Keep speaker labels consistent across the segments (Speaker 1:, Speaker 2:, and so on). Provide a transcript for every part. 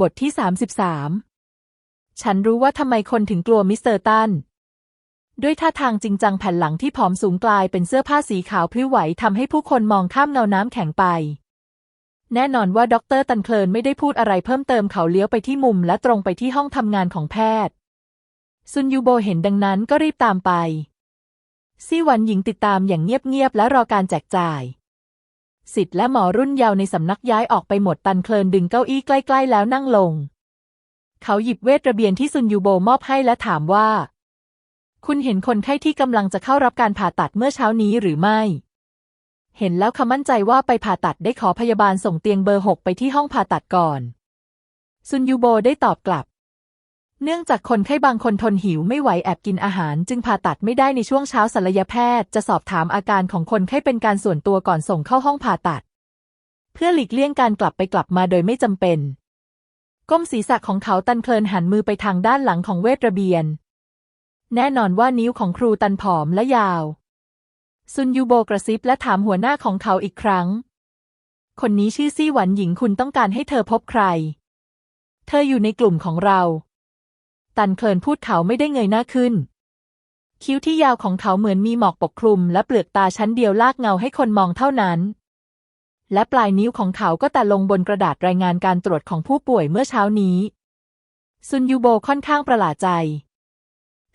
Speaker 1: บทที่ 33 ฉันรู้ว่าทำไมคนถึงกลัวมิสเตอร์ตัน ด้วยท่าทางจริงจังแผ่นหลังที่ผอมสูงกลายเป็นเสื้อผ้าสีขาวพลิ้วไหวทำให้ผู้คนมองข้ามเงาน้ำแข็งไป แน่นอนว่าด็อกเตอร์ตันเคลินไม่ได้พูดอะไรเพิ่มเติมเขาเลี้ยวไปที่มุมและตรงไปที่ห้องทำงานของแพทย์ ซุนยูโบเห็นดังนั้นก็รีบตามไปซี่หวันหญิงติดตามอย่างเงียบๆและรอการแจกจ่าย สิทธิ์และหมอรุ่นเยาว์ในสำนักย้ายออกไปหมดตันเคลินดึงเก้าอี้ใกล้ ๆ แล้วนั่งลง เขาหยิบเวทระเบียนที่ซุนยูโบมอบให้และถามว่า คุณเห็นคนไข้ที่กำลังจะเข้ารับการผ่าตัดเมื่อเช้านี้หรือไม่ เห็นแล้วคำมั่นใจว่าไปผ่าตัดได้ขอพยาบาลส่งเตียงเบอร์หกไปที่ห้องผ่าตัดก่อน ซุนยูโบได้ตอบกลับ เนื่องจากคนไข้บางคนทนหิวไม่ไหวแอบกินอาหาร จึงผ่าตัดไม่ได้ในช่วงเช้าศัลยแพทย์จะสอบถามอาการของคนไข้เป็นการส่วนตัวก่อนส่งเข้าห้องผ่าตัด เพื่อหลีกเลี่ยงการกลับไปกลับมาโดยไม่จำเป็น ก้มศีรษะของเขาตันเคลินหันมือไปทางด้านหลังของเวทระเบียน แน่นอนว่านิ้วของครูตันผอมและยาว ซุนยูโบกระซิบและถามหัวหน้าของเขาอีกครั้ง คนนี้ชื่อซี่หวันหญิงคุณต้องการให้เธอพบใคร เธออยู่ในกลุ่มของเรา ตันเคลินพูดเขาไม่ได้เงยหน้าขึ้น คิ้วที่ยาวของเขาเหมือนมีหมอกปกคลุม และเปลือกตาชั้นเดียวลากเงาให้คนมองเท่านั้น และปลายนิ้วของเขาก็แต่ลงบนกระดาษรายงานการตรวจของผู้ป่วยเมื่อเช้านี้ ซุนยูโบค่อนข้างประหลาดใจ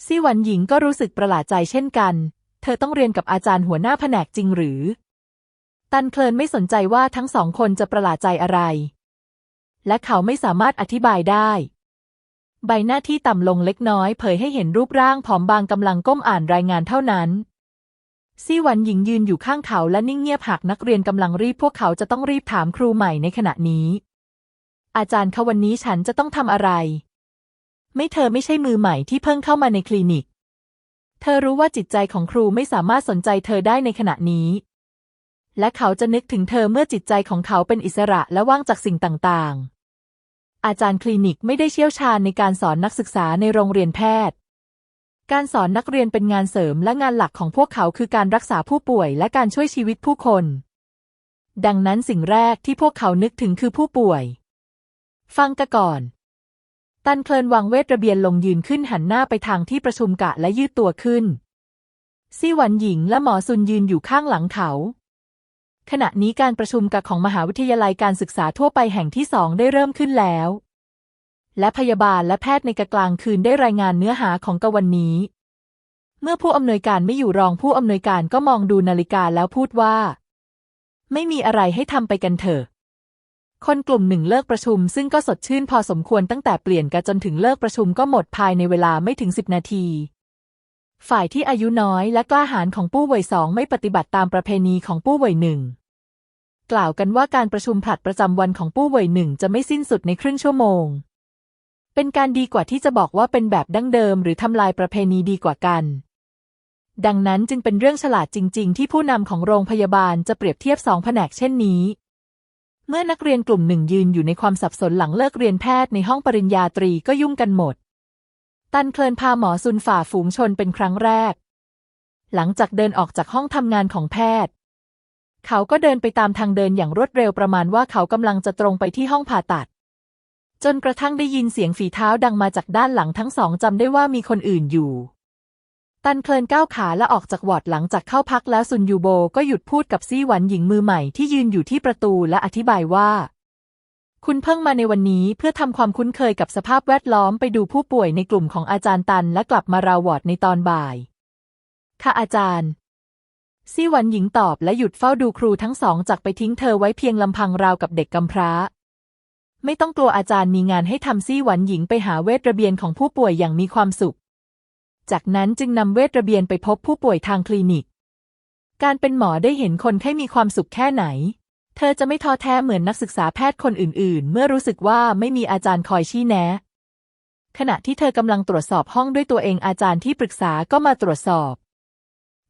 Speaker 1: ซี่หวันหญิงก็รู้สึกประหลาดใจเช่นกัน เธอต้องเรียนกับอาจารย์หัวหน้าแผนกจริงหรือ ตันเคลินไม่สนใจว่าทั้งสองคนจะประหลาดใจอะไร และเขาไม่สามารถอธิบายได้ ใบหน้าที่ต่ำลงเล็กน้อยเผยให้เห็นรูปร่างผอมบางกำลังก้มอ่านรายงานเท่านั้นซี่หวันหญิงยืนอยู่ข้างเขาและนิ่งเงียบหากนักเรียนกำลังรีบพวกเขาจะต้องรีบถามครูใหม่ในขณะนี้ อาจารย์คะวันนี้ฉันจะต้องทำอะไร ไม่เธอไม่ใช่มือใหม่ที่เพิ่งเข้ามาในคลินิก เธอรู้ว่าจิตใจของครูไม่สามารถสนใจเธอได้ในขณะนี้ และเขาจะนึกถึงเธอเมื่อจิตใจของเขาเป็นอิสระและว่างจากสิ่งต่างๆ อาจารย์คลินิกไม่ได้เชี่ยวชาญในการสอนนักศึกษาในโรงเรียนแพทย์ การสอนนักเรียนเป็นงานเสริมและงานหลักของพวกเขาคือการรักษาผู้ป่วยและการช่วยชีวิตผู้คน ดังนั้นสิ่งแรกที่พวกเขานึกถึงคือผู้ป่วย ฟังกันก่อน ตันเคลินวางเวทระเบียนลงยืนขึ้นหันหน้าไปทางที่ประชุมกะและยืดตัวขึ้นซี่หวันหญิงและหมอซุนยืนอยู่ข้างหลังเขา ขณะนี้การประชุมกะของมหาวิทยาลัยการศึกษาทั่วไปแห่งที่สองได้เริ่มขึ้นแล้ว และพยาบาลและแพทย์ในกะกลางคืนได้รายงานเนื้อหาของกะวันนี้ เมื่อผู้อำนวยการไม่อยู่รองผู้อำนวยการก็มองดูนาฬิกาแล้วพูดว่า ไม่มีอะไรให้ทำไปกันเถอะ คนกลุ่มหนึ่งเลิกประชุมซึ่งก็สดชื่นพอสมควรตั้งแต่เปลี่ยนกะจนถึงเลิกประชุมก็หมดภายในเวลาไม่ถึงสิบนาทีฝ่ายที่อายุน้อยและกล้าหาญของผู้เว่ยสองไม่ปฏิบัติตามประเพณีของผู้เว่ยหนึ่ง กล่าวกันว่าการประชุมผลัดประจำวันของผู้เว่ยหนึ่งจะไม่สิ้นสุดในครึ่งชั่วโมง เป็นการดีกว่าที่จะบอกว่าเป็นแบบดั้งเดิม หรือทำลายประเพณีดีกว่ากัน ดังนั้นจึงเป็นเรื่องฉลาดจริง ๆ ที่ผู้นำของโรงพยาบาลจะเปรียบเทียบสองแผนกเช่นนี้ เมื่อนักเรียนกลุ่มหนึ่งยืนอยู่ในความสับสนหลังเลิกเรียนแพทย์ในห้องปริญญาตรีก็ยุ่งกันหมด ตันเคลินพาหมอซุนฝ่าฝูงชนเป็นครั้งแรกหลังจากเดินออกจากห้องทำงานของแพทย์ เขาก็เดินไปตามทางเดินอย่างรวดเร็วประมาณว่าเขากำลังจะตรงไปที่ห้องผ่าตัด จนกระทั่งได้ยินเสียงฝีเท้าดังมาจากด้านหลังทั้งสองจำได้ว่ามีคนอื่นอยู่ ตันเคลินก้าวขาและออกจากวอร์ดหลังจากเข้าพักแล้วซุนยูโบก็หยุดพูดกับซี่หวันหญิงมือใหม่ที่ยืนอยู่ที่ประตูและอธิบายว่า คุณเพิ่งมาในวันนี้เพื่อทำความคุ้นเคยกับสภาพแวดล้อมไปดูผู้ป่วยในกลุ่มของอาจารย์ตันและกลับมาราวอร์ดในตอนบ่าย ค่ะอาจารย์ ซี่หวันหญิงตอบและหยุดเฝ้าดูครูทั้งสองจากไปทิ้งเธอไว้เพียงลำพังราวกับเด็กกำพร้า ไม่ต้องกลัวอาจารย์มีงานให้ทำซี่หวันหญิงไปหาเวทระเบียนของผู้ป่วยอย่างมีความสุข จากนั้นจึงนำเวทระเบียนไปพบผู้ป่วยทางคลินิก การเป็นหมอได้เห็นคนไข้มีความสุขแค่ไหน เธอจะไม่ท้อแท้เหมือนนักศึกษาแพทย์คนอื่น ๆ เมื่อรู้สึกว่าไม่มีอาจารย์คอยชี้แนะ ขณะที่เธอกำลังตรวจสอบห้องด้วยตัวเองอาจารย์ที่ปรึกษาก็มาตรวจสอบ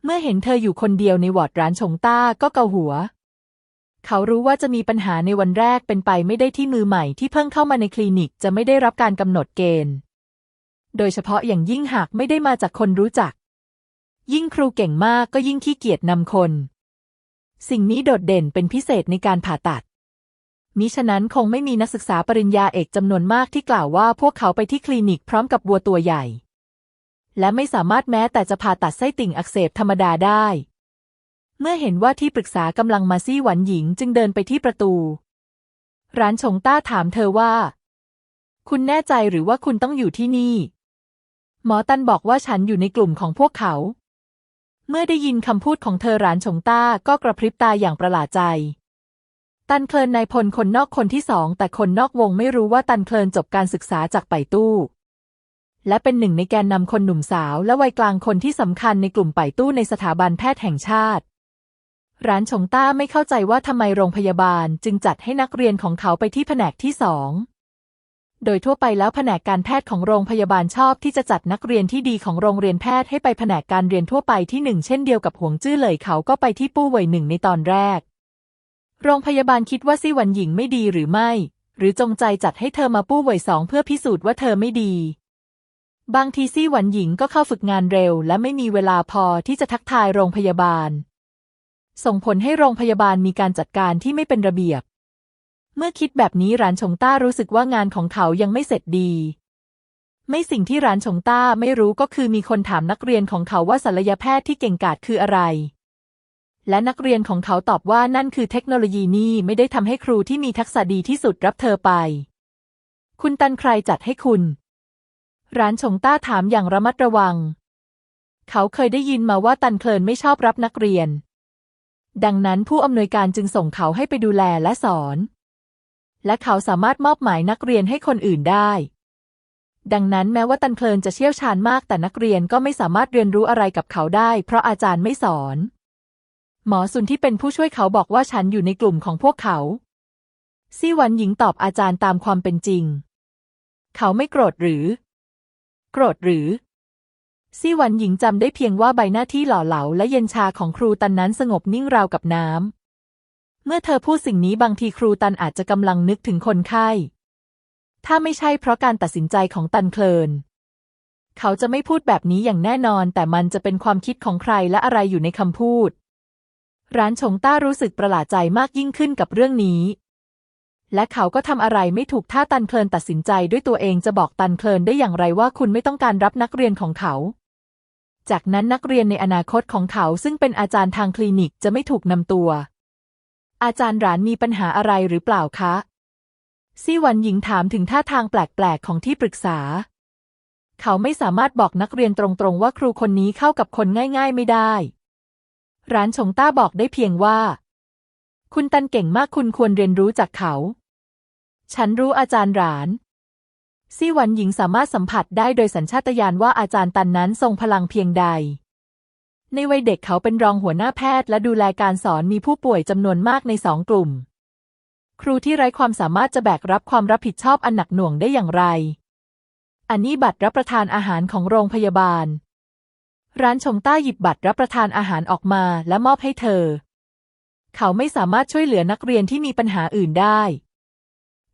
Speaker 1: เมื่อเห็นเธออยู่คนเดียวในวอร์ดร้านชงต้าก็เกาหัว เขารู้ว่าจะมีปัญหาในวันแรกเป็นไปไม่ได้ที่มือใหม่ที่เพิ่งเข้ามาในคลินิกจะไม่ได้รับการกำหนดเกณฑ์ โดยเฉพาะอย่างยิ่งหากไม่ได้มาจากคนรู้จัก ยิ่งครูเก่งมากก็ยิ่งขี้เกียจนำคน สิ่งนี้โดดเด่นเป็นพิเศษในการผ่าตัดมิฉะนั้นคงไม่มีนักศึกษาปริญญาเอกจำนวนมากที่กล่าวว่าพวกเขาไปที่คลินิกพร้อมกับวัวตัวใหญ่ และไม่สามารถแม้แต่จะผ่าตัดไส้ติ่งอักเสบธรรมดาได้ เมื่อเห็นว่าที่ปรึกษากำลังมาซี่หวันหญิงจึงเดินไปที่ประตู ร้านชงต้าถามเธอว่า คุณแน่ใจหรือว่าคุณต้องอยู่ที่นี่ หมอตันบอกว่าฉันอยู่ในกลุ่มของพวกเขา เมื่อได้ยินคำพูดของเธอร้านชงต้าก็กระพริบตาอย่างประหลาดใจ ตันเคลินนายพลคนนอกคนที่สองแต่คนนอกวงไม่รู้ว่าตันเคลินจบการศึกษาจากไปตู้ และเป็นหนึ่งในแกนนำคนหนุ่มสาวและวัยกลางคนที่สำคัญในกลุ่มไปตู้ในสถาบันแพทย์แห่งชาติ ร้านชงต้าไม่เข้าใจว่าทำไมโรงพยาบาลจึงจัดให้นักเรียนของเขาไปที่แผนกที่สองโดยทั่วไปแล้วแผนกการแพทย์ของโรงพยาบาลชอบที่จะจัดนักเรียนที่ดีของโรงเรียนแพทย์ให้ไปแผนกการเรียนทั่วไปที่หนึ่งเช่นเดียวกับหวงจื้อเหลยเขาก็ไปที่ปู้เว่ยหนึ่งในตอนแรก โรงพยาบาลคิดว่าซี่วันหญิงไม่ดีหรือไม่ หรือจงใจจัดให้เธอมาปู้เว่ยสองเพื่อพิสูจน์ว่าเธอไม่ดี บางทีซี่หวันหญิงก็เข้าฝึกงานเร็ว และไม่มีเวลาพอที่จะทักทายโรงพยาบาล ส่งผลให้โรงพยาบาลมีการจัดการที่ไม่เป็นระเบียบ เมื่อคิดแบบนี้ร้านชงต้ารู้สึกว่างานของเขายังไม่เสร็จดี ไม่สิ่งที่ร้านชงต้าไม่รู้ก็คือมีคนถามนักเรียนของเขาว่าศัลยแพทย์ที่เก่งกาจคืออะไร และนักเรียนของเขาตอบว่านั่นคือเทคโนโลยีนี่ไม่ได้ทำให้ครูที่มีทักษะดีที่สุดรับเธอไป คุณตันใครจัดให้คุณ ร้านชงต้าถามอย่างระมัดระวัง เขาเคยได้ยินมาว่าตันเคลินไม่ชอบรับนักเรียน ดังนั้นผู้อำนวยการจึงส่งเขาให้ไปดูแลและสอน และเขาสามารถมอบหมายนักเรียนให้คนอื่นได้ ดังนั้นแม้ว่าตันเคลินจะเชี่ยวชาญมากแต่นักเรียนก็ไม่สามารถเรียนรู้อะไรกับเขาได้ เพราะอาจารย์ไม่สอน หมอซุนที่เป็นผู้ช่วยเขาบอกว่าฉันอยู่ในกลุ่มของพวกเขาซี่หวันหญิงตอบอาจารย์ตามความเป็นจริง เขาไม่โกรธหรือ โกรธหรือซี่หวันหญิงจำได้เพียงว่าใบหน้าที่หล่อเหลาและเย็นชาของครูตันนั้นสงบนิ่งราวกับน้ำ เมื่อเธอพูดสิ่งนี้บางทีครูตันอาจจะกำลังนึกถึงคนไข้ ถ้าไม่ใช่เพราะการตัดสินใจของตันเคลิน เขาจะไม่พูดแบบนี้อย่างแน่นอน แต่มันจะเป็นความคิดของใครและอะไรอยู่ในคำพูด ร้านชงต้ารู้สึกประหลาดใจมากยิ่งขึ้นกับเรื่องนี้ และเขาก็ทำอะไรไม่ถูกถ้าตันเคลินตัดสินใจด้วยตัวเองจะบอกตันเคลินได้อย่างไรว่าคุณไม่ต้องการรับนักเรียนของเขา จากนั้นนักเรียนในอนาคตของเขาซึ่งเป็นอาจารย์ทางคลินิกจะไม่ถูกนำตัว อาจารย์หรานมีปัญหาอะไรหรือเปล่าคะซี่วันหญิงถามถึงท่าทางแปลกๆของที่ปรึกษา เขาไม่สามารถบอกนักเรียนตรงๆว่าครูคนนี้เข้ากับคนง่ายๆไม่ได้ ร้านชงต้าบอกได้เพียงว่า คุณตันเก่งมากคุณควรเรียนรู้จากเขา ฉันรู้อาจารย์หรานซี่หวันหญิงสามารถสัมผัสได้โดยสัญชาตญาณว่าอาจารย์ตันนั้นทรงพลังเพียงใด ในวัยเด็กเขาเป็นรองหัวหน้าแพทย์และดูแลการสอนมีผู้ป่วยจำนวนมากในสองกลุ่ม ครูที่ไร้ความสามารถจะแบกรับความรับผิดชอบอันหนักหน่วงได้อย่างไร อันนี้บัตรรับประทานอาหารของโรงพยาบาล ร้านชงต้าหยิบบัตรรับประทานอาหารออกมาและมอบให้เธอ เขาไม่สามารถช่วยเหลือนักเรียนที่มีปัญหาอื่นได้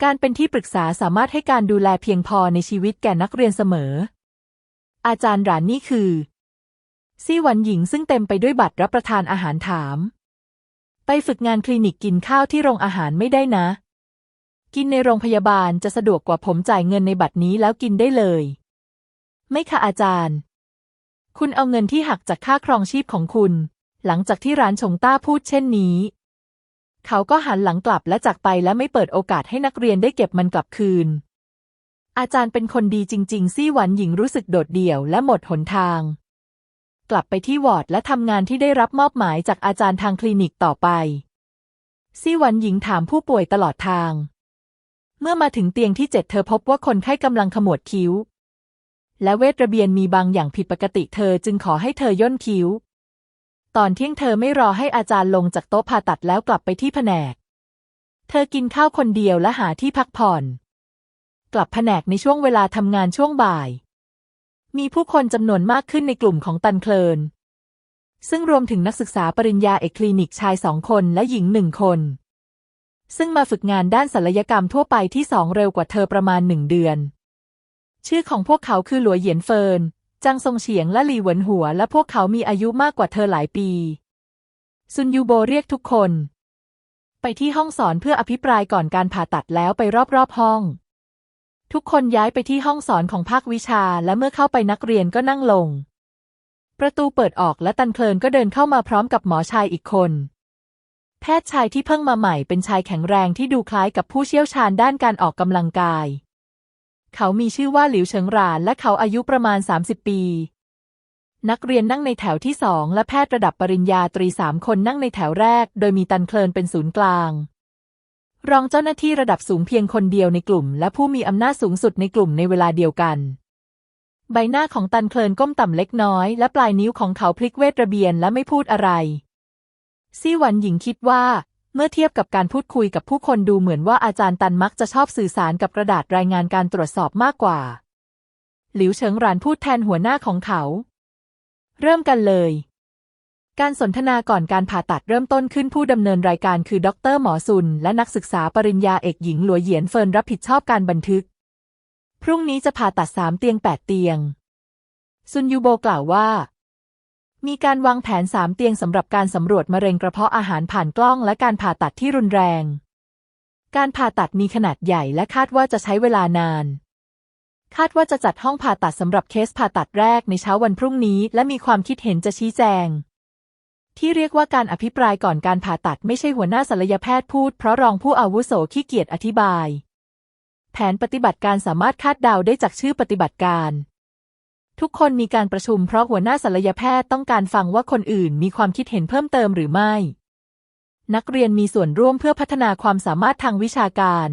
Speaker 1: การเป็นที่ปรึกษาสามารถให้การดูแลเพียงพอในชีวิตแก่นักเรียนเสมอ อาจารย์หรานนี่คือ ซี่หวันหญิงซึ่งเต็มไปด้วยบัตรรับประทานอาหารถาม ไปฝึกงานคลินิกกินข้าวที่โรงอาหารไม่ได้นะ กินในโรงพยาบาลจะสะดวกกว่าผมจ่ายเงินในบัตรนี้แล้วกินได้เลย ไม่ค่ะอาจารย์ คุณเอาเงินที่หักจากค่าครองชีพของคุณ หลังจากที่ร้านชงต้าพูดเช่นนี้ เขาก็หันหลังกลับและจากไปและไม่เปิดโอกาสให้นักเรียนได้เก็บมันกลับคืน อาจารย์เป็นคนดีจริง ๆ ซี่หวันหญิงรู้สึกโดดเดี่ยวและหมดหนทาง กลับไปที่วอร์ดและทำงานที่ได้รับมอบหมายจากอาจารย์ทางคลินิกต่อไป ซี่หวันหญิงถามผู้ป่วยตลอดทาง เมื่อมาถึงเตียงที่เจ็ดเธอพบว่าคนไข้กำลังขมวดคิ้ว และเวทระเบียนมีบางอย่างผิดปกติเธอจึงขอให้เธอย่นคิ้ว ตอนเที่ยงเธอไม่รอให้อาจารย์ลงจากโต๊ะผ่าตัดแล้วกลับไปที่แผนก เธอกินข้าวคนเดียวและหาที่พักผ่อน กลับแผนกในช่วงเวลาทำงานช่วงบ่าย มีผู้คนจำนวนมากขึ้นในกลุ่มของตันเคลิน ซึ่งรวมถึงนักศึกษาปริญญาเอกคลินิกชายสองคนและหญิงหนึ่งคน ซึ่งมาฝึกงานด้านศัลยกรรมทั่วไปที่สองเร็วกว่าเธอประมาณหนึ่งเดือน ชื่อของพวกเขาคือหลัวเหยียนเฟิน จางซงเฉียงและหลีเหวินหัวและพวกเขามีอายุมากกว่าเธอหลายปี ซุนยูโบเรียกทุกคน ไปที่ห้องสอนเพื่ออภิปรายก่อนการผ่าตัดแล้วไปรอบๆห้อง ทุกคนย้ายไปที่ห้องสอนของภาควิชาและเมื่อเข้าไปนักเรียนก็นั่งลง ประตูเปิดออกและตันเพลินก็เดินเข้ามาพร้อมกับหมอชายอีกคน แพทย์ชายที่เพิ่งมาใหม่เป็นชายแข็งแรงที่ดูคล้ายกับผู้เชี่ยวชาญด้านการออกกำลังกาย เขามีชื่อว่าหลิวเฉิงหรานและเขาอายุประมาณ 30 ปี นักเรียนนั่งในแถวที่สองและแพทย์ระดับปริญญาตรีสามคนนั่งในแถวแรก โดยมีตันเพลินเป็นศูนย์กลาง รองเจ้าหน้าที่ระดับสูงเพียงคนเดียวในกลุ่ม และผู้มีอำนาจสูงสุดในกลุ่มในเวลาเดียวกันใบหน้าของตันเพลินก้มต่ำเล็กน้อย และปลายนิ้วของเขาพลิกเวทระเบียนและไม่พูดอะไร ซี่หวันหญิงคิดว่า เมื่อเทียบกับการพูดคุยกับผู้คนดูเหมือนว่าอาจารย์ตันมักจะชอบสื่อสารกับกระดาษรายงานการตรวจสอบมากกว่า หลิวเฉิงหรานพูดแทนหัวหน้าของเขา เริ่มกันเลย การสนทนาก่อนการผ่าตัดเริ่มต้นขึ้นผู้ดำเนินรายการคือดรหมอซุน และนักศึกษาปริญญาเอกหญิงหลัวเหยียนเฟินรับผิดชอบการบันทึก พรุ่งนี้จะผ่าตัดสามเตียงแปดเตียงซุนยูโบกล่าวว่า มีการวางแผนสามเตียงสำหรับการสำรวจมะเร็งกระเพาะอาหารผ่านกล้องและการผ่าตัดที่รุนแรง การผ่าตัดมีขนาดใหญ่และคาดว่าจะใช้เวลานาน คาดว่าจะจัดห้องผ่าตัดสำหรับเคสผ่าตัดแรกในเช้าวันพรุ่งนี้ และมีความคิดเห็นจะชี้แจง ที่เรียกว่าการอภิปรายก่อนการผ่าตัดไม่ใช่หัวหน้าศัลยแพทย์พูด เพราะรองผู้อาวุโสขี้เกียจอธิบาย แผนปฏิบัติการสามารถคาดเดาได้จากชื่อปฏิบัติการ ทุกคนมีการประชุมเพราะหัวหน้าศัลยแพทย์ต้องการฟังว่าคนอื่นมีความคิดเห็นเพิ่มเติมหรือไม่ นักเรียนมีส่วนร่วมเพื่อพัฒนาความสามารถทางวิชาการ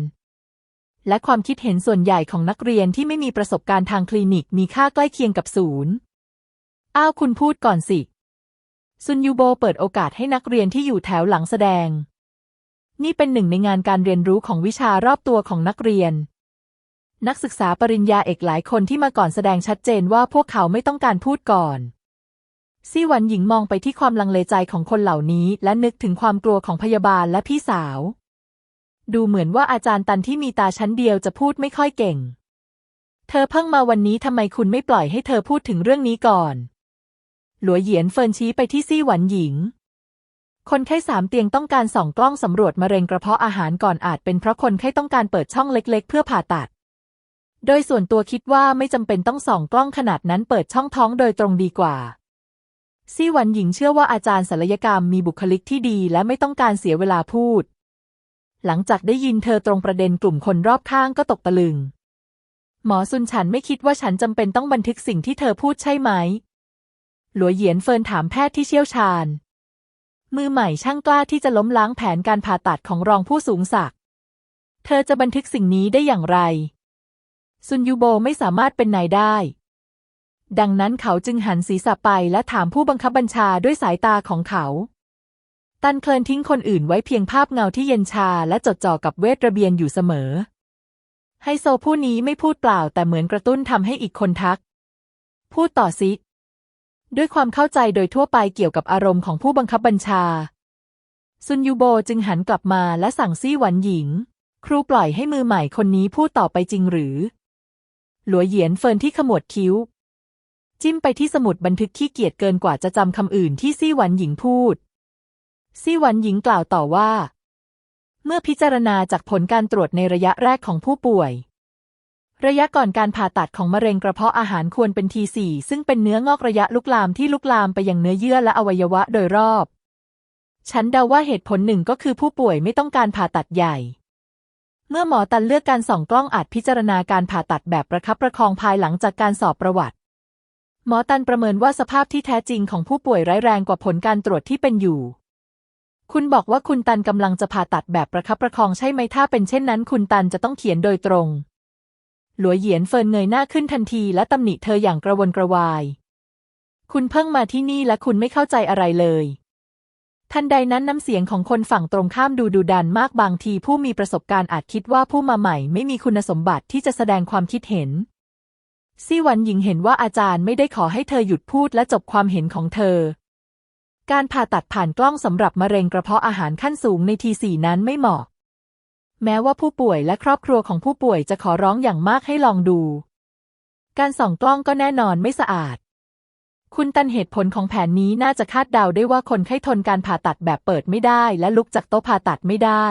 Speaker 1: และความคิดเห็นส่วนใหญ่ของนักเรียนที่ไม่มีประสบการณ์ทางคลินิกมีค่าใกล้เคียงกับศูนย์ อ้าวคุณพูดก่อนสิ ซุนยูโบเปิดโอกาสให้นักเรียนที่อยู่แถวหลังแสดง นี่เป็นหนึ่งในงานการเรียนรู้ของวิชารอบตัวของนักเรียน นักศึกษาปริญญาเอกหลายคนที่มาก่อนแสดงชัดเจนว่าพวกเขาไม่ต้องการพูดก่อนซี่หวันหญิงมองไปที่ความลังเลใจของคนเหล่านี้ และนึกถึงความกลัวของพยาบาลและพี่สาว ดูเหมือนว่าอาจารย์ตันที่มีตาชั้นเดียวจะพูดไม่ค่อยเก่ง เธอเพิ่งมาวันนี้ทำไมคุณไม่ปล่อยให้เธอพูดถึงเรื่องนี้ก่อน หลัวเหยียนเฟินชี้ไปที่ซี่หวันหญิง คนไข้สามเตียงต้องการส่องกล้องสำรวจมะเร็งกระเพาะอาหารก่อนอาจเป็นเพราะคนไข้ต้องการเปิดช่องเล็ก ๆ เพื่อผ่าตัด โดยส่วนตัวคิดว่าไม่จำเป็นต้องส่องกล้องขนาดนั้นเปิดช่องท้องโดยตรงดีกว่าซี่หวันหญิงเชื่อว่าอาจารย์ศัลยกรรมมีบุคลิกที่ดีและไม่ต้องการเสียเวลาพูด หลังจากได้ยินเธอตรงประเด็นกลุ่มคนรอบข้างก็ตกตะลึง หมอซุนฉันไม่คิดว่าฉันจำเป็นต้องบันทึกสิ่งที่เธอพูดใช่ไหม หลัวเหยียนเฟินถามแพทย์ที่เชี่ยวชาญ มือใหม่ช่างกล้าที่จะล้มล้างแผนการผ่าตัดของรองผู้สูงศักดิ์ เธอจะบันทึกสิ่งนี้ได้อย่างไร ซุนยูโบไม่สามารถเป็นนายได้ ดังนั้นเขาจึงหันศีรษะไปและถามผู้บังคับบัญชาด้วยสายตาของเขา ตันเคลินทิ้งคนอื่นไว้เพียงภาพเงาที่เย็นชาและจดจ่อกับเวทระเบียนอยู่เสมอ ไฮโซผู้นี้ไม่พูดเปล่าแต่เหมือนกระตุ้นทำให้อีกคนทัก พูดต่อสิด้วยความเข้าใจโดยทั่วไปเกี่ยวกับอารมณ์ของผู้บังคับบัญชา ซุนยูโบจึงหันกลับมาและสั่งซี่หวันหญิง ครูปล่อยให้มือใหม่คนนี้พูดต่อไปจริงหรือ หลัวเหยียนเฟินที่ขมวดคิ้ว จิ้มไปที่สมุดบันทึกขี้เกียจเกินกว่าจะจำคำอื่นที่ซี่หวันหญิงพูด ซี่หวันหญิงกล่าวต่อว่า เมื่อพิจารณาจากผลการตรวจในระยะแรกของผู้ป่วย ระยะก่อนการผ่าตัดของมะเร็งกระเพาะอาหารควรเป็นทีสี่ซึ่งเป็นเนื้องอกระยะลุกลามที่ลุกลามไปยังเนื้อเยื่อและอวัยวะโดยรอบ ฉันเดาว่าเหตุผลหนึ่งก็คือผู้ป่วยไม่ต้องการผ่าตัดใหญ่ เมื่อหมอตันเลือกการส่องกล้องอาจพิจารณาการผ่าตัดแบบประคับประคองภายหลังจากการสอบประวัติ หมอตันประเมินว่าสภาพที่แท้จริงของผู้ป่วยร้ายแรงกว่าผลการตรวจที่เป็นอยู่ คุณบอกว่าคุณตันกำลังจะผ่าตัดแบบประคับประคองใช่ไหมถ้าเป็นเช่นนั้น คุณตันจะต้องเขียนโดยตรง หลัวเหยียนเฟินเงยหน้าขึ้นทันทีและตำหนิเธออย่างกระวนกระวาย คุณเพิ่งมาที่นี่และคุณไม่เข้าใจอะไรเลย ทันใดนั้นน้ำเสียงของคนฝั่งตรงข้ามดูดุดันมากบางทีผู้มีประสบการณ์อาจคิดว่าผู้มาใหม่ไม่มีคุณสมบัติที่จะแสดงความคิดเห็นซี่หวันหญิงเห็นว่าอาจารย์ไม่ได้ขอให้เธอหยุดพูดและจบความเห็นของเธอ การผ่าตัดผ่านกล้องสำหรับมะเร็งกระเพาะอาหารขั้นสูงในทีสี่นั้นไม่เหมาะ แม้ว่าผู้ป่วยและครอบครัวของผู้ป่วยจะขอร้องอย่างมากให้ลองดู การส่องกล้องก็แน่นอนไม่สะอาด คุณตันเหตุผลของแผนนี้น่าจะคาดเดาได้ว่าคนไข้ทนการผ่าตัดแบบเปิดไม่ได้ และลุกจากโต๊ะผ่าตัดไม่ได้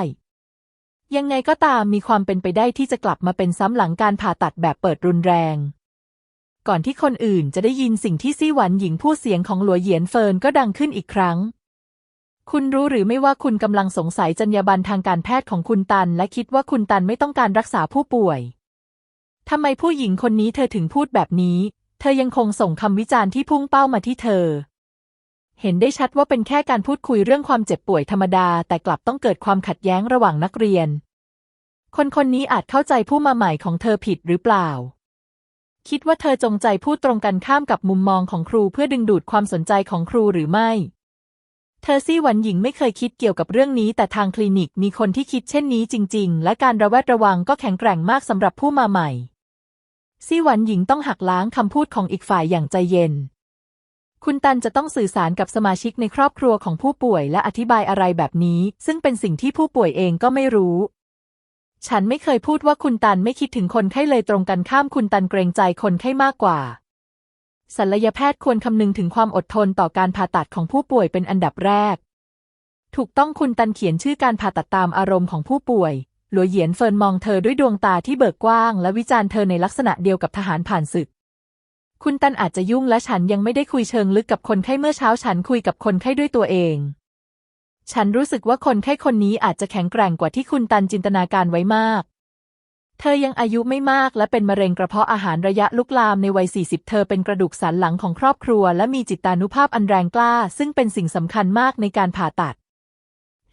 Speaker 1: ยังไงก็ตามมีความเป็นไปได้ที่จะกลับมาเป็นซ้ำหลังการผ่าตัดแบบเปิดรุนแรง ก่อนที่คนอื่นจะได้ยินสิ่งที่ซี่หวันหญิงพูดเสียงของหลัวเหยียนเฟินก็ดังขึ้นอีกครั้ง คุณรู้หรือไม่ว่าคุณกำลังสงสัยจรรยาบรรณทางการแพทย์ของคุณตัน และคิดว่าคุณตันไม่ต้องการรักษาผู้ป่วยทำไมผู้หญิงคนนี้เธอถึงพูดแบบนี้ เธอยังคงส่งคำวิจารณ์ที่พุ่งเป้ามาที่เธอ เห็นได้ชัดว่าเป็นแค่การพูดคุยเรื่องความเจ็บป่วยธรรมดา แต่กลับต้องเกิดความขัดแย้งระหว่างนักเรียน คนคนนี้อาจเข้าใจผู้มาใหม่ของเธอผิดหรือเปล่า คิดว่าเธอจงใจพูดตรงกันข้ามกับมุมมองของครูเพื่อดึงดูดความสนใจของครูหรือไม่เธอซี่หวันหญิงไม่เคยคิดเกี่ยวกับเรื่องนี้ แต่ทางคลินิกมีคนที่คิดเช่นนี้จริง ๆ และการระแวดระวังก็แข็งแกร่งมากสำหรับผู้มาใหม่ ซี่หวันหญิงต้องหักล้างคำพูดของอีกฝ่ายอย่างใจเย็น คุณตันจะต้องสื่อสารกับสมาชิกในครอบครัวของผู้ป่วยและอธิบายอะไรแบบนี้ ซึ่งเป็นสิ่งที่ผู้ป่วยเองก็ไม่รู้ ฉันไม่เคยพูดว่าคุณตันไม่คิดถึงคนไข้เลยตรงกันข้ามคุณตันเกรงใจคนไข้มากกว่าศัลยแพทย์ควรคำนึงถึงความอดทนต่อการผ่าตัดของผู้ป่วยเป็นอันดับแรก ถูกต้องคุณตันเขียนชื่อการผ่าตัดตามอารมณ์ของผู้ป่วย หลัวเหยียนเฟินมองเธอด้วยดวงตาที่เบิกกว้าง และวิจารณ์เธอในลักษณะเดียวกับทหารผ่านศึก คุณตันอาจจะยุ่งและฉันยังไม่ได้คุยเชิงลึกกับคนไข้เมื่อเช้าฉันคุยกับคนไข้ด้วยตัวเอง ฉันรู้สึกว่าคนไข้คนนี้อาจจะแข็งแกร่งกว่าที่คุณตันจินตนาการไว้มาก เธอยังอายุไม่มากและเป็นมะเร็งกระเพาะอาหารระยะลุกลามในวัย 40 เธอเป็นกระดูกสันหลังของครอบครัว และมีจิตานุภาพอันแรงกล้า ซึ่งเป็นสิ่งสำคัญมากในการผ่าตัด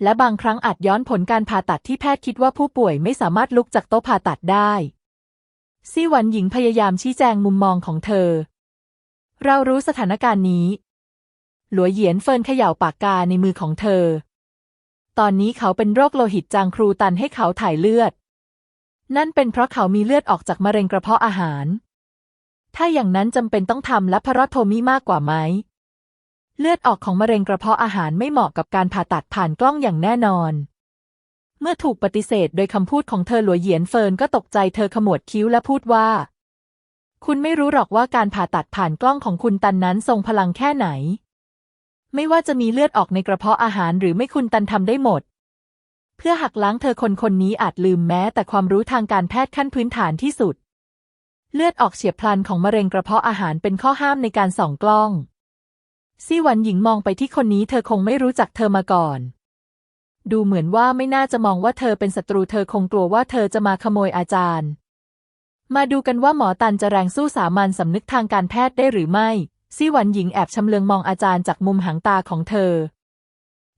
Speaker 1: และบางครั้งอาจย้อนผลการผ่าตัดที่แพทย์คิดว่าผู้ป่วยไม่สามารถลุกจากโต๊ะผ่าตัดได้ซี่หวันหญิงพยายามชี้แจงมุมมองของเธอ เรารู้สถานการณ์นี้ หลัวเหยียนเฟินเขย่าปากกาในมือของเธอ ตอนนี้เขาเป็นโรคโลหิตจางครูตันให้เขาถ่ายเลือด นั่นเป็นเพราะเขามีเลือดออกจากมะเร็งกระเพาะอาหาร ถ้าอย่างนั้นจำเป็นต้องทำและพาราโทมีมากกว่าไหม เลือดออกของมะเร็งกระเพาะอาหารไม่เหมาะกับการผ่าตัดผ่านกล้องอย่างแน่นอน เมื่อถูกปฏิเสธโดยคำพูดของเธอหลัวเหยียนเฟินก็ตกใจเธอขมวดคิ้วและพูดว่า คุณไม่รู้หรอกว่าการผ่าตัดผ่านกล้องของคุณตันนั้นทรงพลังแค่ไหน ไม่ว่าจะมีเลือดออกในกระเพาะอาหารหรือไม่คุณตันทำได้หมด เพื่อหักล้างเธอคนคนนี้อาจลืมแม้แต่ความรู้ทางการแพทย์ขั้นพื้นฐานที่สุด เลือดออกเฉียบพลันของมะเร็งกระเพาะอาหารเป็นข้อห้ามในการส่องกล้อง ซี่หวันหญิงมองไปที่คนนี้เธอคงไม่รู้จักเธอมาก่อน ดูเหมือนว่าไม่น่าจะมองว่าเธอเป็นศัตรูเธอคงกลัวว่าเธอจะมาขโมยอาจารย์ มาดูกันว่าหมอตันจะแรงสู้สามัญสำนึกทางการแพทย์ได้หรือไม่ ซี่หวันหญิงแอบชำเลืองมองอาจารย์จากมุมหางตาของเธอ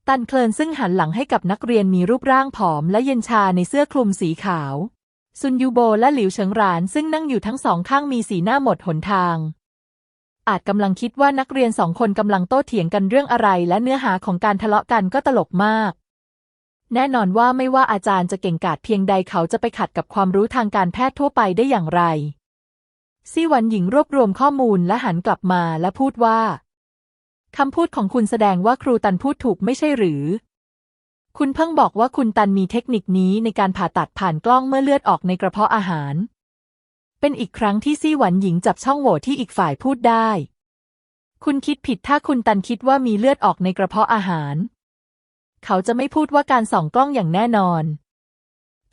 Speaker 1: ตันเคลินซึ่งหันหลังให้กับนักเรียนมีรูปร่างผอมและเย็นชาในเสื้อคลุมสีขาว ซุนยูโบและหลิวเฉิงหรานซึ่งนั่งอยู่ทั้งสองข้างมีสีหน้าหมดหนทาง อาจกำลังคิดว่านักเรียนสองคนกำลังโต้เถียงกันเรื่องอะไร และเนื้อหาของการทะเลาะกันก็ตลกมาก แน่นอนว่าไม่ว่าอาจารย์จะเก่งกาจเพียงใดเขาจะไปขัดกับความรู้ทางการแพทย์ทั่วไปได้อย่างไร ซี่หวันหญิงรวบรวมข้อมูลและหันกลับมาและพูดว่าคำพูดของคุณแสดงว่าครูตันพูดถูกไม่ใช่หรือ คุณเพิ่งบอกว่าคุณตันมีเทคนิคนี้ในการผ่าตัดผ่านกล้องเมื่อเลือดออกในกระเพาะอาหาร เป็นอีกครั้งที่ซี่หวันหญิงจับช่องโหว่ที่อีกฝ่ายพูดได้ คุณคิดผิดถ้าคุณตันคิดว่ามีเลือดออกในกระเพาะอาหาร เขาจะไม่พูดว่าการส่องกล้องอย่างแน่นอน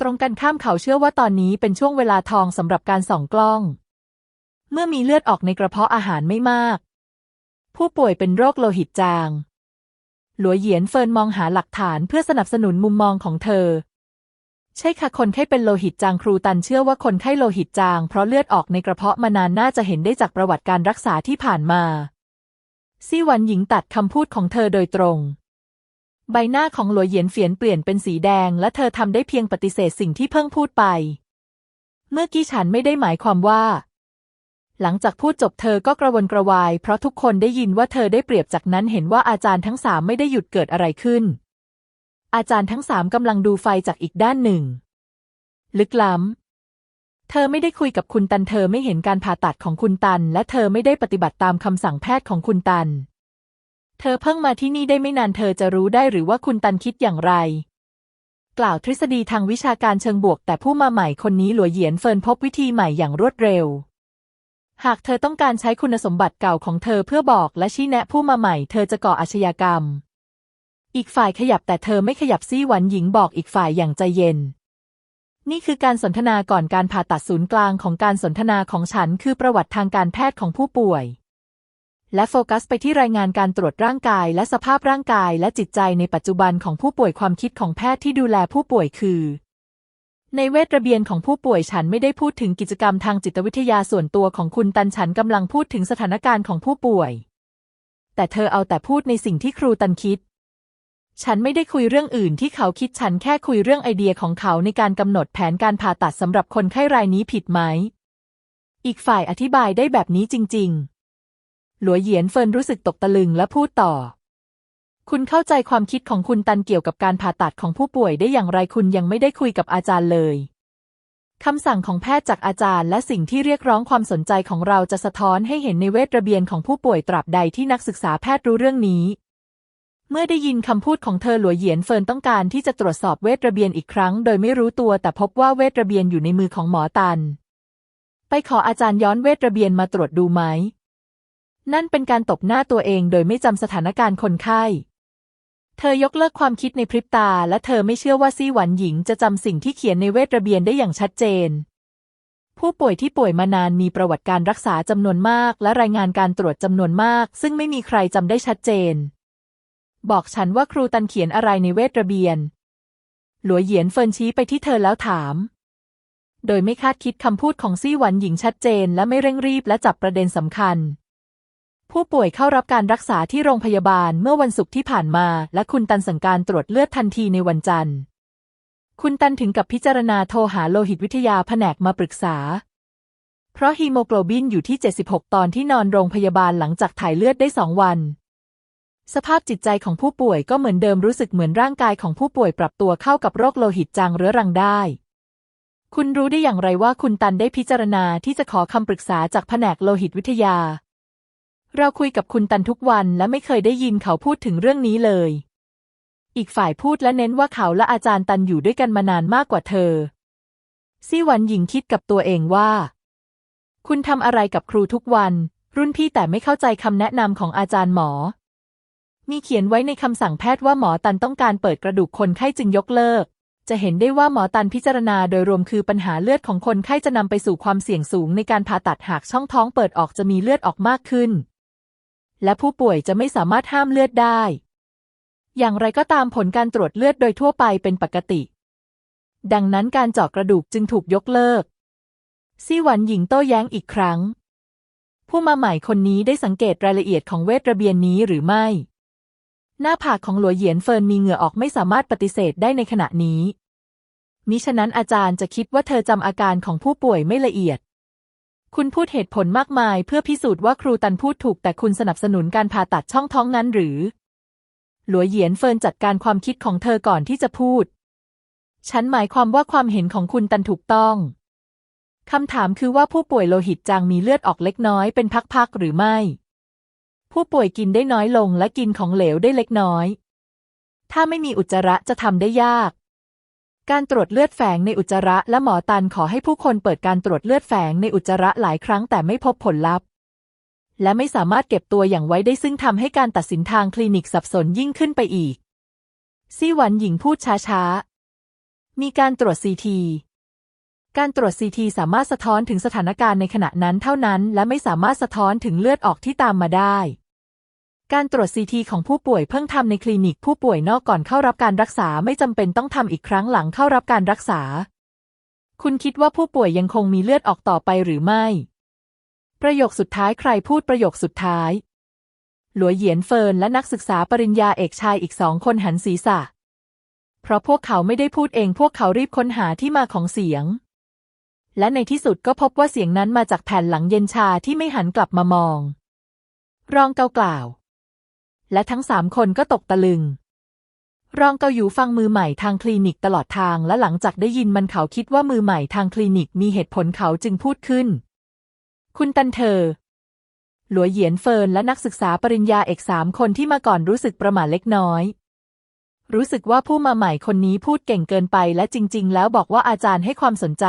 Speaker 1: ตรงกันข้ามเขาเชื่อว่าตอนนี้เป็นช่วงเวลาทองสำหรับการส่องกล้อง เมื่อมีเลือดออกในกระเพาะอาหารไม่มาก ผู้ป่วยเป็นโรคโลหิตจางหลัวเหยียนเฟินมองหาหลักฐานเพื่อสนับสนุนมุมมองของเธอ ใช่ค่ะคนไข้เป็นโลหิตจางครูตันเชื่อว่าคนไข้โลหิตจาง เพราะเลือดออกในกระเพาะมานานน่าจะเห็นได้จากประวัติการรักษาที่ผ่านมา ซี่หวันหญิงตัดคำพูดของเธอโดยตรง ใบหน้าของหลัวเหยียนเฟียนเปลี่ยนเป็นสีแดง และเธอทำได้เพียงปฏิเสธสิ่งที่เพิ่งพูดไป เมื่อกี้ฉันไม่ได้หมายความว่า หลังจากพูดจบเธอก็กระวนกระวาย เพราะทุกคนได้ยินว่าเธอได้เปรียบจากนั้นเห็นว่าอาจารย์ทั้งสามไม่ได้หยุดเกิดอะไรขึ้น อาจารย์ทั้งสามกำลังดูไฟจากอีกด้านหนึ่ง ลึกล้ำ เธอไม่ได้คุยกับคุณตันเธอไม่เห็นการผ่าตัดของคุณตัน และเธอไม่ได้ปฏิบัติตามคำสั่งแพทย์ของคุณตัน เธอเพิ่งมาที่นี่ได้ไม่นานเธอจะรู้ได้หรือว่าคุณตันคิดอย่างไร กล่าวทฤษฎีทางวิชาการเชิงบวก แต่ผู้มาใหม่คนนี้หลัวเหยียนเฟินพบวิธีใหม่อย่างรวดเร็วหากเธอต้องการใช้คุณสมบัติเก่าของเธอเพื่อบอกและชี้แนะผู้มาใหม่ เธอจะก่ออาชญากรรม อีกฝ่ายขยับแต่เธอไม่ขยับซี่หวันหญิงบอกอีกฝ่ายอย่างใจเย็น นี่คือการสนทนาก่อนการผ่าตัดศูนย์กลางของการสนทนาของฉันคือประวัติทางการแพทย์ของผู้ป่วย และโฟกัสไปที่รายงานการตรวจร่างกายและสภาพร่างกายและจิตใจในปัจจุบันของผู้ป่วยความคิดของแพทย์ที่ดูแลผู้ป่วยคือในเวทระเบียนของผู้ป่วยฉันไม่ได้พูดถึงกิจกรรมทางจิตวิทยาส่วนตัวของคุณตันฉันกำลังพูดถึงสถานการณ์ของผู้ป่วย แต่เธอเอาแต่พูดในสิ่งที่ครูตันคิด ฉันไม่ได้คุยเรื่องอื่นที่เขาคิดฉันแค่คุยเรื่องไอเดียของเขาในการกำหนดแผนการผ่าตัดสำหรับคนไข้รายนี้ผิดไหม อีกฝ่ายอธิบายได้แบบนี้จริง ๆ หลัวเหยียนเฟินรู้สึกตกตะลึงและพูดต่อ คุณเข้าใจความคิดของคุณตันเกี่ยวกับการผ่าตัดของผู้ป่วยได้อย่างไรคุณยังไม่ได้คุยกับอาจารย์เลยคำสั่งของแพทย์จากอาจารย์และสิ่งที่เรียกร้องความสนใจของเราจะสะท้อนให้เห็นในเวทระเบียนของผู้ป่วยตราบใดที่นักศึกษาแพทย์รู้เรื่องนี้ เมื่อได้ยินคำพูดของเธอหลัวเหยียนเฟินต้องการที่จะตรวจสอบเวทระเบียนอีกครั้ง โดยไม่รู้ตัวแต่พบว่าเวทระเบียนอยู่ในมือของหมอตัน ไปขออาจารย์ย้อนเวทระเบียนมาตรวจดูไหม นั่นเป็นการตบหน้าตัวเองโดยไม่จำสถานการณ์คนไข้ เธอยกเลิกความคิดในพริบตา และเธอไม่เชื่อว่าซี่หวันหญิงจะจำสิ่งที่เขียนในเวทระเบียนได้อย่างชัดเจน ผู้ป่วยที่ป่วยมานานมีประวัติการรักษาจำนวนมาก และรายงานการตรวจจำนวนมาก ซึ่งไม่มีใครจำได้ชัดเจน บอกฉันว่าครูตันเขียนอะไรในเวทระเบียน หลัวเหยียนเฟินชี้ไปที่เธอแล้วถาม โดยไม่คาดคิดคำพูดของซี่หวันหญิงชัดเจนและไม่เร่งรีบและจับประเด็นสำคัญ ผู้ป่วยเข้ารับการรักษาที่โรงพยาบาลเมื่อวันศุกร์ที่ผ่านมา และคุณตันสั่งการตรวจเลือดทันทีในวันจันทร์ คุณตันถึงกับพิจารณาโทรหาโลหิตวิทยาแผนกมาปรึกษาเพราะฮีโมโกลบินอยู่ที่ 76 ตอนที่นอนโรงพยาบาลหลังจากถ่ายเลือดได้สองวัน สภาพจิตใจของผู้ป่วยก็เหมือนเดิมรู้สึกเหมือนร่างกายของผู้ป่วยปรับตัวเข้ากับโรคโลหิตจางเรื้อรังได้ คุณรู้ได้อย่างไรว่าคุณตันได้พิจารณาที่จะขอคำปรึกษาจากแผนกโลหิตวิทยา เราคุยกับคุณตันทุกวันและไม่เคยได้ยินเขาพูดถึงเรื่องนี้เลย อีกฝ่ายพูดและเน้นว่าเขาและอาจารย์ตันอยู่ด้วยกันมานานมากกว่าเธอ ซี่หวันหญิงคิดกับตัวเองว่า คุณทำอะไรกับครูทุกวัน รุ่นพี่แต่ไม่เข้าใจคำแนะนำของอาจารย์หมอ มีเขียนไว้ในคำสั่งแพทย์ว่าหมอตันต้องการเปิดกระดูกคนไข้จึงยกเลิก จะเห็นได้ว่าหมอตันพิจารณาโดยรวมคือปัญหาเลือดของคนไข้จะนำไปสู่ความเสี่ยงสูงในการผ่าตัดหากช่องท้องเปิดออกจะมีเลือดออกมากขึ้น และผู้ป่วยจะไม่สามารถห้ามเลือดได้ อย่างไรก็ตามผลการตรวจเลือดโดยทั่วไปเป็นปกติ ดังนั้นการเจาะกระดูกจึงถูกยกเลิกซี่หวันหญิงโต้แย้งอีกครั้ง ผู้มาใหม่คนนี้ได้สังเกตรายละเอียดของเวทระเบียนนี้หรือไม่ หน้าผากของหลัวเหยียนเฟินมีเหงื่อออกไม่สามารถปฏิเสธได้ในขณะนี้ มิฉะนั้นอาจารย์จะคิดว่าเธอจำอาการของผู้ป่วยไม่ละเอียด คุณพูดเหตุผลมากมายเพื่อพิสูจน์ว่าครูตันพูดถูกแต่คุณสนับสนุนการผ่าตัดช่องท้องนั้นหรือ หลัวเหยียนเฟินจัดการความคิดของเธอก่อนที่จะพูด ฉันหมายความว่าความเห็นของคุณตันถูกต้องคำถามคือว่าผู้ป่วยโลหิตจางมีเลือดออกเล็กน้อยเป็นพักๆหรือไม่ ผู้ป่วยกินได้น้อยลงและกินของเหลวได้เล็กน้อย ถ้าไม่มีอุจจาระจะทำได้ยาก การตรวจเลือดแฝงในอุจจาระและหมอตันขอให้ผู้คนเปิดการตรวจเลือดแฝงในอุจจาระหลายครั้งแต่ไม่พบผลลัพธ์ และไม่สามารถเก็บตัวอย่างไว้ได้ซึ่งทำให้การตัดสินทางคลินิกสับสนยิ่งขึ้นไปอีกซี่หวันหญิงพูดช้าๆ มีการตรวจซีที การตรวจซีทีสามารถสะท้อนถึงสถานการณ์ในขณะนั้นเท่านั้น และไม่สามารถสะท้อนถึงเลือดออกที่ตามมาได้ การตรวจซีทีของผู้ป่วยเพิ่งทำในคลินิกผู้ป่วยนอกก่อนเข้ารับการรักษาไม่จำเป็นต้องทำอีกครั้งหลังเข้ารับการรักษา คุณคิดว่าผู้ป่วยยังคงมีเลือดออกต่อไปหรือไม่ ประโยคสุดท้ายใครพูดประโยคสุดท้าย หลัวเหยียนเฟินและนักศึกษาปริญญาเอกชายอีกสองคนหันศีรษะ เพราะพวกเขาไม่ได้พูดเองพวกเขารีบค้นหาที่มาของเสียง และในที่สุดก็พบว่าเสียงนั้นมาจากแผ่นหลังเย็นชาที่ไม่หันกลับมามอง รองเกากล่าว และทั้งสามคนก็ตกตะลึง รองเกาอยู่ฟังมือใหม่ทางคลินิกตลอดทางและหลังจากได้ยินมันเขาคิดว่ามือใหม่ทางคลินิกมีเหตุผลเขาจึงพูดขึ้น คุณตันเธอ หลัวเหยียนเฟินและนักศึกษาปริญญาเอกสามคนที่มาก่อนรู้สึกประหม่าเล็กน้อยรู้สึกว่าผู้มาใหม่คนนี้พูดเก่งเกินไปและจริง ๆ แล้วบอกว่าอาจารย์ให้ความสนใจ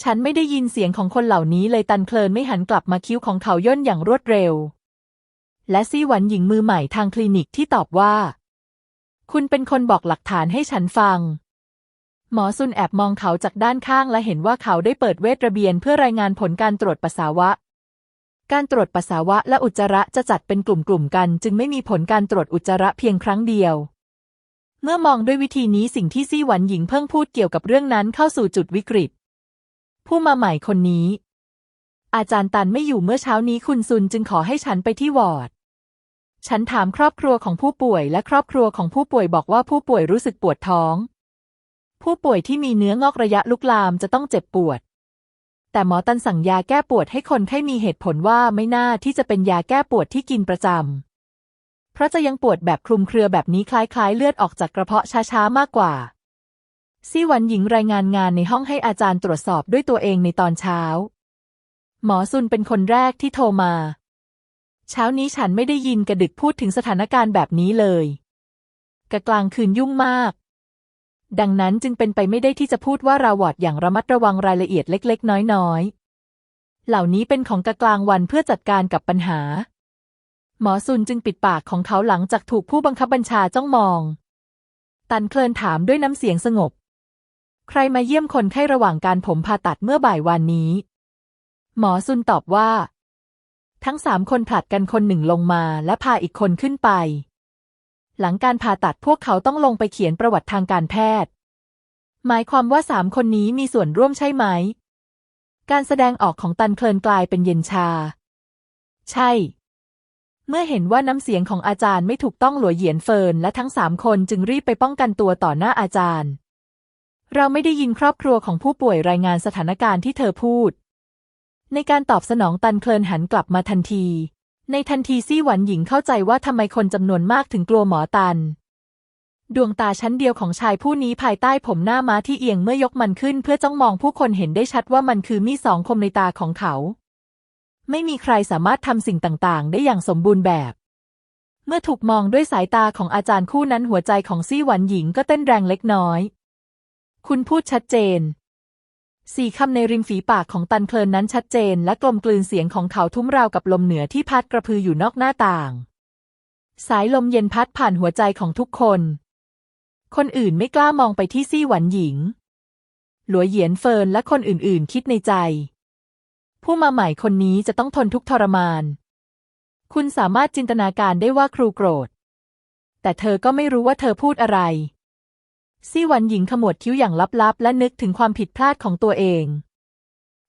Speaker 1: ฉันไม่ได้ยินเสียงของคนเหล่านี้เลยตันเคลินไม่หันกลับมาคิ้วของเขาย่นอย่างรวดเร็ว และซี่หวันหญิงมือใหม่ทางคลินิกที่ตอบว่า คุณเป็นคนบอกหลักฐานให้ฉันฟัง หมอซุนแอบมองเขาจากด้านข้างและเห็นว่าเขาได้เปิดเวทระเบียนเพื่อรายงานผลการตรวจปัสสาวะ การตรวจปัสสาวะและอุจจาระจะจัดเป็นกลุ่มๆกัน จึงไม่มีผลการตรวจอุจจาระเพียงครั้งเดียวเมื่อมองด้วยวิธีนี้สิ่งที่ซี่หวันหญิงเพิ่งพูดเกี่ยวกับเรื่องนั้นเข้าสู่จุดวิกฤต ผู้มาใหม่คนนี้ อาจารย์ตันไม่อยู่เมื่อเช้านี้คุณซุนจึงขอให้ฉันไปที่วอร์ด ฉันถามครอบครัวของผู้ป่วยและครอบครัวของผู้ป่วยบอกว่าผู้ป่วยรู้สึกปวดท้อง ผู้ป่วยที่มีเนื้องอกระยะลุกลามจะต้องเจ็บปวด แต่หมอตันสั่งยาแก้ปวดให้คนไข้มีเหตุผลว่าไม่น่าที่จะเป็นยาแก้ปวดที่กินประจำ เพราะจะยังปวดแบบคลุมเครือแบบนี้คล้ายๆ เลือดออกจากกระเพาะช้าๆมากกว่า ซี่หวันหญิงรายงานงานในห้องให้อาจารย์ตรวจสอบด้วยตัวเองในตอนเช้า หมอซุนเป็นคนแรกที่โทรมา เช้านี้ฉันไม่ได้ยินกระดึกพูดถึงสถานการณ์แบบนี้เลยกะกลางคืนยุ่งมาก ดังนั้นจึงเป็นไปไม่ได้ที่จะพูดว่าราวอดอย่างระมัดระวังรายละเอียดเล็ก ๆ น้อยๆ เหล่านี้เป็นของกะกลางวันเพื่อจัดการกับปัญหา หมอซุนจึงปิดปากของเขาหลังจากถูกผู้บังคับบัญชาจ้องมอง ตันเคลินถามด้วยน้ำเสียงสงบ ใครมาเยี่ยมคนไข้ระหว่างการผมผ่าตัดเมื่อบ่ายวันนี้ หมอซุนตอบว่า ทั้งสามคนผลัดกันคนหนึ่งลงมาและพาอีกคนขึ้นไป หลังการผ่าตัดพวกเขาต้องลงไปเขียนประวัติทางการแพทย์ หมายความว่าสามคนนี้มีส่วนร่วมใช่ไหม การแสดงออกของตันเคลินกลายเป็นเย็นชา ใช่ เมื่อเห็นว่าน้ำเสียงของอาจารย์ไม่ถูกต้องหลัวเหยียนเฟินและทั้งสามคนจึงรีบไปป้องกันตัวต่อหน้าอาจารย์ เราไม่ได้ยินครอบครัวของผู้ป่วยรายงานสถานการณ์ที่เธอพูด ในการตอบสนองตันเคลินหันกลับมาทันที ในทันทีซี่หวันหญิงเข้าใจว่าทำไมคนจำนวนมากถึงกลัวหมอตัน ดวงตาชั้นเดียวของชายผู้นี้ภายใต้ผมหน้าม้าที่เอียงเมื่อยกมันขึ้นเพื่อจ้องมองผู้คนเห็นได้ชัดว่ามันคือมีสองคมในตาของเขา ไม่มีใครสามารถทำสิ่งต่างๆ ได้อย่างสมบูรณ์แบบเมื่อถูกมองด้วยสายตาของอาจารย์คู่นั้นหัวใจของซี่หวันหญิงก็เต้นแรงเล็กน้อย คุณพูดชัดเจน สี่คำในริมฝีปากของตันเคลินนั้นชัดเจน และกลมกลืนเสียงของเขาทุ้มราวกับลมเหนือที่พัดกระพืออยู่นอกหน้าต่าง สายลมเย็นพัดผ่านหัวใจของทุกคน คนอื่นไม่กล้ามองไปที่ซี่หวันหญิง หลัวเหยียนเฟินและคนอื่นๆ คิดในใจ ผู้มาใหม่คนนี้จะต้องทนทุกทรมาน คุณสามารถจินตนาการได้ว่าครูโกรธ แต่เธอก็ไม่รู้ว่าเธอพูดอะไร ซี่หวันหญิงขมวดคิ้วอย่างลับๆ และนึกถึงความผิดพลาดของตัวเอง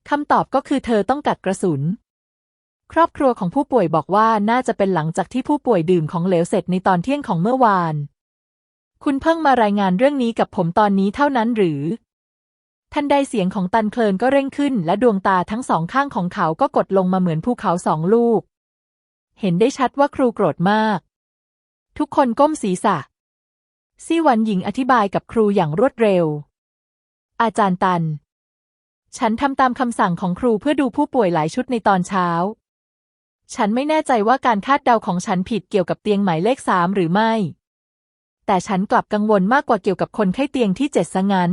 Speaker 1: คำตอบก็คือเธอต้องกัดกระสุน ครอบครัวของผู้ป่วยบอกว่าน่าจะเป็นหลังจากที่ผู้ป่วยดื่มของเหลวเสร็จในตอนเที่ยงของเมื่อวาน คุณเพิ่งมารายงานเรื่องนี้กับผมตอนนี้เท่านั้นหรือ ทันใดเสียงของตันเคลินก็เร่งขึ้น และดวงตาทั้งสองข้างของเขาก็กดลงมาเหมือนภูเขาสองลูก เห็นได้ชัดว่าครูโกรธมาก ทุกคนก้มศีรษะ ซี่หวันหญิงอธิบายกับครูอย่างรวดเร็ว อาจารย์ตัน ฉันทำตามคำสั่งของครูเพื่อดูผู้ป่วยหลายชุดในตอนเช้า ฉันไม่แน่ใจว่าการคาดเดาของฉันผิดเกี่ยวกับเตียงหมายเลขสามหรือไม่ แต่ฉันกลับกังวลมากกว่าเกี่ยวกับคนไข้เตียงที่เจ็ดซะงั้น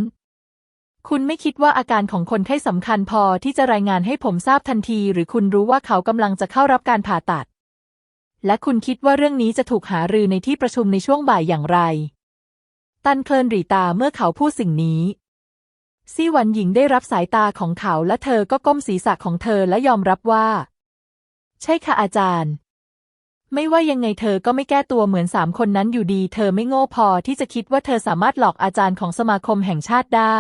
Speaker 1: คุณไม่คิดว่าอาการของคนไข้สำคัญพอที่จะรายงานให้ผมทราบทันที หรือคุณรู้ว่าเขากำลังจะเข้ารับการผ่าตัด และคุณคิดว่าเรื่องนี้จะถูกหารือในที่ประชุมในช่วงบ่ายอย่างไร ตันเคลินหรีตาเมื่อเขาพูดสิ่งนี้ซี่หวันหญิงได้รับสายตาของเขาและเธอก็ก้มศีรษะของเธอและยอมรับว่า ใช่ค่ะอาจารย์ ไม่ว่ายังไงเธอก็ไม่แก้ตัวเหมือนสามคนนั้นอยู่ดี เธอไม่โง่พอที่จะคิดว่าเธอสามารถหลอกอาจารย์ของสมาคมแห่งชาติได้